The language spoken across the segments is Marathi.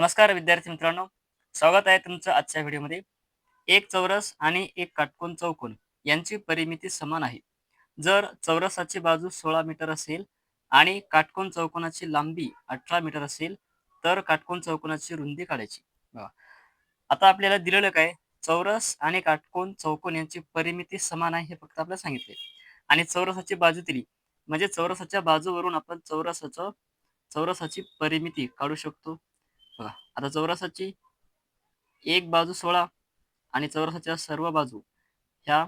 नमस्कार विद्यार्थी मित्रांनो. स्वागत आहे तुमचं आजच्या व्हिडिओमध्ये. एक चौरस आणि एक काटकोन चौकोन यांची परिमिती समान आहे. जर चौरसाची बाजू सोळा मीटर असेल आणि काटकोन चौकोनाची लांबी अठरा मीटर असेल तर काटकोन चौकोनाची रुंदी काढायची. बघा. आता आपल्याला दिलेलं काय? चौरस आणि काटकोन चौकोन यांची परिमिती समान आहे हे फक्त आपल्याला सांगितले आणि चौरसाची बाजू दिली. म्हणजे चौरसाच्या बाजूवरून आपण चौरसाचं चौरसाची परिमिती काढू शकतो. बघा आता चौरसाची एक बाजू सोळा आणि चौरसाच्या सर्व बाजू ह्या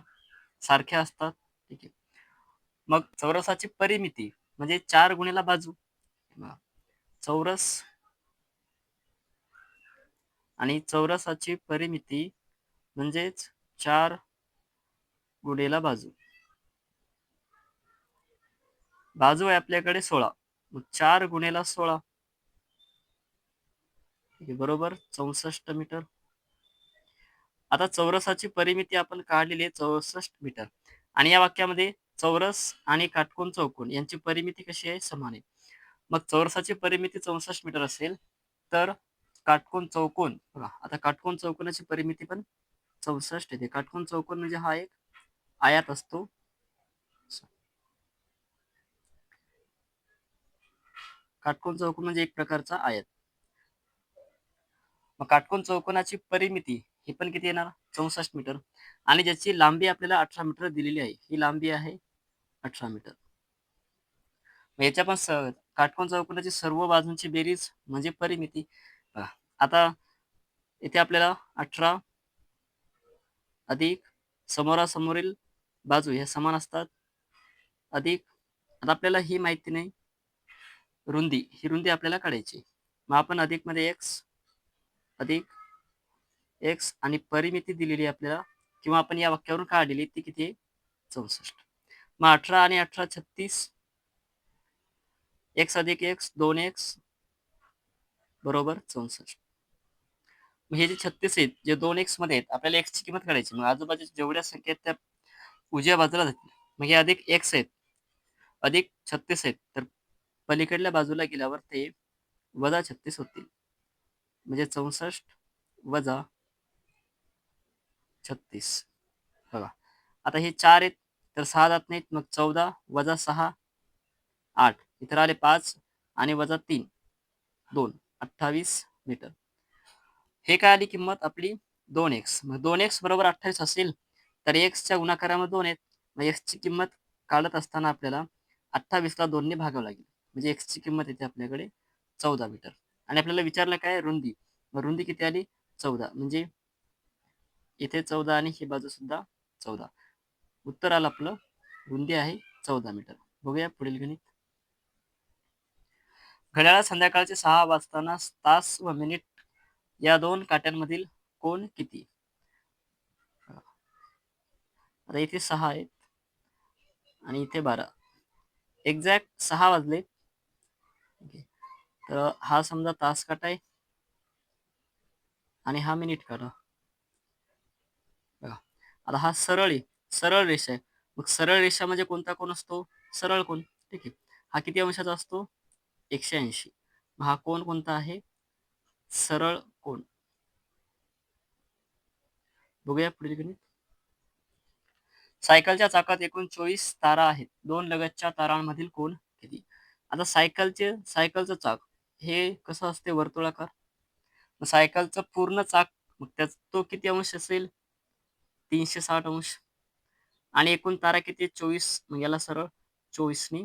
सारख्या असतात. ठीक आहे. मग चौरसाची परिमिती म्हणजे चार गुणेला बाजू. चौरस आणि चौरसाची परिमिती म्हणजेच चार गुणेला बाजू. बाजू आहे आपल्याकडे सोळा. मग चार गुणेला सोळा. हे बरोबर चौसष्ट मीटर. आता चौरसाची परिमिती आपण काढलेली आहे चौसष्ट मीटर. आणि या वाक्यामध्ये चौरस आणि काटकोन चौकोन यांची परिमिती कशी आहे? समान आहे. मग चौरसाची परिमिती चौसष्ट मीटर असेल तर काटकोन चौकोन बघा आता काटकोन चौकोनाची परिमिती पण चौसष्ट येते काटकोन चौकोन म्हणजे हा एक आयात असतो. काटकोन चौकोन म्हणजे एक प्रकारचा आयात. मग काटकोन चौकोनाची परिमिती ही पण किती येणार? चौसष्ट मीटर. आणि ज्याची लांबी आपल्याला अठरा मीटर दिलेली आहे ही लांबी आहे अठरा मीटर. याच्या पण काटकोन चौकोनाची सर्व बाजूंची बेरीज म्हणजे परिमिती. आता इथे आपल्याला अठरा अधिक समोरासमोरील बाजू ह्या समान असतात. अधिक आता आपल्याला ही माहिती नाही. रुंदी ही रुंदी आपल्याला काढायची. मग आपण अधिकमध्ये एक्स अधिक एक्स आणि परिमिती दिलेली आपल्याला किंवा आपण या वाक्यावरून काढलेली ती किती? चौसष्ट. मग अठरा आणि अठरा छत्तीस. एक्स अधिक एक्स दोन एक्स बरोबर चौसष्ट. मग हे जे छत्तीस आहेत जे दोन एक्समध्ये आहेत आपल्याला एक्सची किंमत काढायची. मग आजूबाजूच्या जेवढ्या संख्या आहेत त्या उजव्या बाजूला जातील. मग हे अधिक एक्स आहेत अधिक छत्तीस आहेत तर पलीकडल्या बाजूला गेल्यावर ते वजा छत्तीस होतील. म्हणजे चौसष्ट वजा छत्तीस. बघा. आता हे चार आहेत तर सहा जात नाहीत मग चौदा वजा सहा आठ. इतर आले पाच आणि वजा तीन. दोन. अठ्ठावीस मीटर. हे काय आली किंमत? आपली दोन एक्स. मग दोन एक्स बरोबर अठ्ठावीस असेल तर एक्सच्या गुणाकारामध्ये दोन आहेत. मग एक्सची किंमत काढत असताना आपल्याला अठ्ठावीसला दोनने भागावं लागेल. म्हणजे एक्सची किंमत येते आपल्याकडे चौदा मीटर. आणि आपल्याला विचारलं काय रुंदी. मग रुंदी किती आली? चौदा. म्हणजे इथे चौदा आणि ही बाजू सुद्धा चौदा. उत्तर आलं आपलं. रुंदी आहे चौदा मीटर. बघूया पुढील गणित. घड्याळा संध्याकाळचे सहा वाजताना तास व मिनिट या दोन काट्यांमधील कोण किती? आता इथे सहा आहेत. आणि इथे बारा. एक्झॅक्ट सहा वाजले तर हा समजा तास काटा आहे आणि हा मिनिट काटा बघा. आता हा सरळ आहे. सरळ रेषा आहे. मग सरळ रेषा म्हणजे कोणता कोण असतो? सरळ कोण ठीक आहे. हा किती अंशाचा असतो? एकशे ऐंशी. मग हा कोण कोणता आहे? सरळ कोण बघूया पुढील गणित. सायकलच्या चाकात एकूण चोवीस तारा आहेत. दोन लगतच्या तारांमधील कोण किती? आता सायकलचे सायकलचं चाक. हे कसं असते वर्तुळाकार? सायकलचं पूर्ण चाक मग त्याच तो किती अंश असेल? तीनशे साठ अंश. आणि एकूण तारा किती? चोवीस. मग याला सरळ चोवीसनी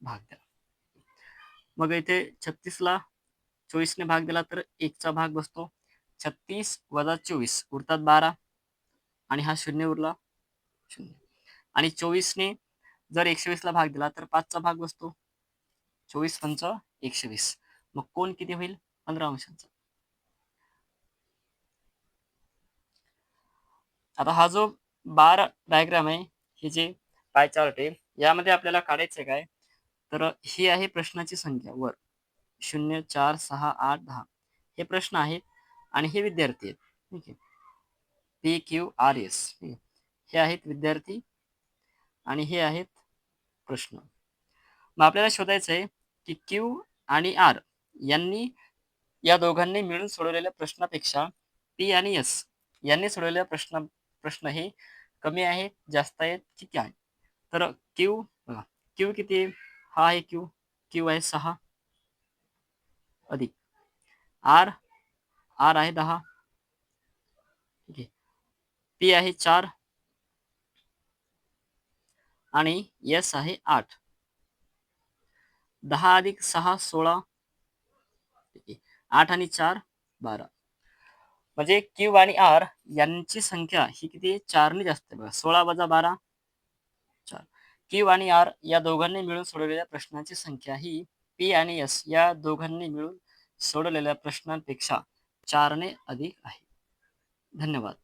भाग द्या. मग इथे छत्तीसला चोवीसने भाग दिला तर एकचा भाग बसतो. छत्तीस वजा चोवीस उरतात बारा. आणि हा शून्य उरला शून्य. आणि चोवीसने जर एकशे वीसला भाग दिला तर पाचचा भाग बसतो. चोवीस पंच एकशे वीस. मग कोण किती होईल? पंधरा अंशांचा. आता हा जो बार डायग्राम आहे हे जे पाय चार्ट आहे यामध्ये आपल्याला काढायचं काय? तर ही आहे प्रश्नाची संख्या वर. शून्य चार सहा आठ दहा. हे प्रश्न आहेत आणि हे विद्यार्थी आहेत. ठीक आहे. पी क्यू आर एस हे आहेत विद्यार्थी आणि हे आहेत प्रश्न. मग आपल्याला शोधायचं आहे की क्यू आणि आर यांनी या दोघांनी मिळून सोडवलेल्या प्रश्नापेक्षा पी आणि एस यांनी सोडवलेल्या प्रश्न प्रश्न हे कमी आहेत जास्त आहेत की काय तर क्यू बघा क्यू किती हा आहे क्यू क्यू आहे सहा. अधिक. आर आर आहे दहा. ठीक आहे. पी आहे चार. आणि एस आहे आठ. दहा अधिक सहा सोळा. आठ आणि चार बारा. म्हणजे क्यू आणि आर यांची संख्या ही किती? आहे चारने जास्त आहे बघा. सोळा वजा बारा चार. क्यू आणि आर या दोघांनी मिळून सोडवलेल्या प्रश्नांची संख्या ही पी आणि एस या दोघांनी मिळून सोडवलेल्या प्रश्नांपेक्षा चारने अधिक आहे. धन्यवाद.